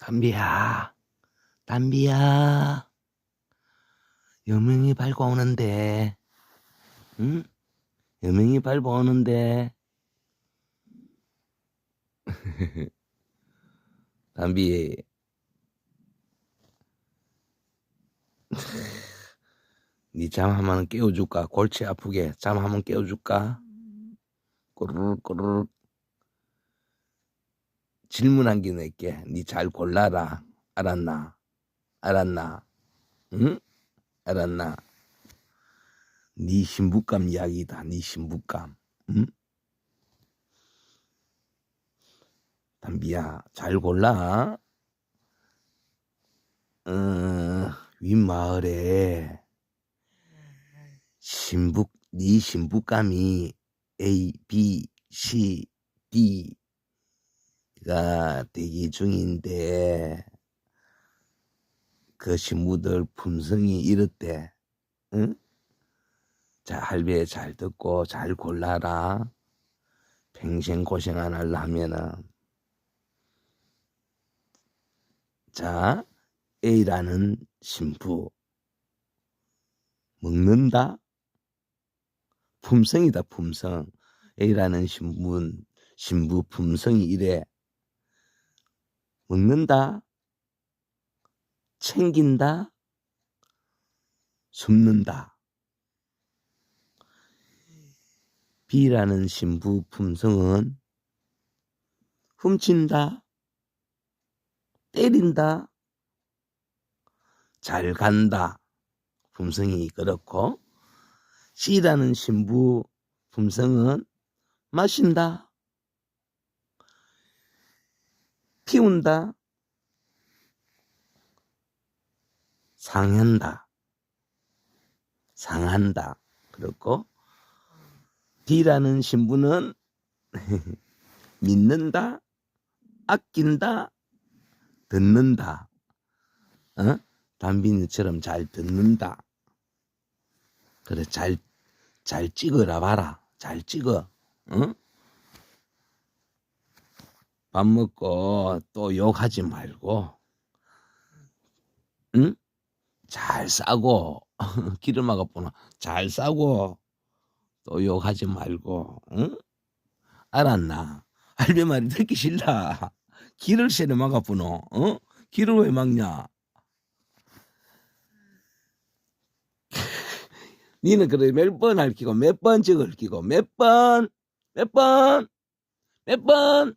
담비야, 담비야. 여명이 밟아오는데, 응? 여명이 밟아오는데. 담비. 니잠 한번 깨워줄까? 골치 아프게 잠 한번 깨워줄까? 꼬르륵 꼬르륵. 질문 한개 낼게. 니 잘 골라라. 알았나? 알았나? 응? 알았나? 네 신부감 이야기다. 네 신부감. 응? 담비야, 잘 골라. 어, 윗마을에 신부, 네 신부감이 A, B, C, D 가 대기 중인데 그 신부들 품성이 이렇대. 응? 자, 할배 잘 듣고 잘 골라라. 평생 고생 안 하려면은 자, A라는 신부 먹는다. 품성이다, 품성. A라는 신부 신부 품성이 이래. 먹는다. 챙긴다. 숨는다. B라는 신부 품성은 훔친다. 때린다. 잘 간다. 품성이 그렇고 C라는 신부 품성은 마신다. 피운다. 상한다. 상한다. 그렇고 D라는 신부는 믿는다. 아낀다. 듣는다. 어? 담비니처럼 잘 듣는다. 그래, 잘, 잘 찍어라 봐라. 잘 찍어. 응? 밥 먹고 또 욕하지 말고, 응? 잘 싸고, 기름아가 보나, 잘 싸고, 또 욕하지 말고, 응? 알았나? 할배 말이 듣기 싫다. 길을 새려 막아보노, 어? 길을 왜 막냐? 니는 그래 몇번 핥히고 몇 번 찍을 끼고 몇 번, 몇 번, 몇 번.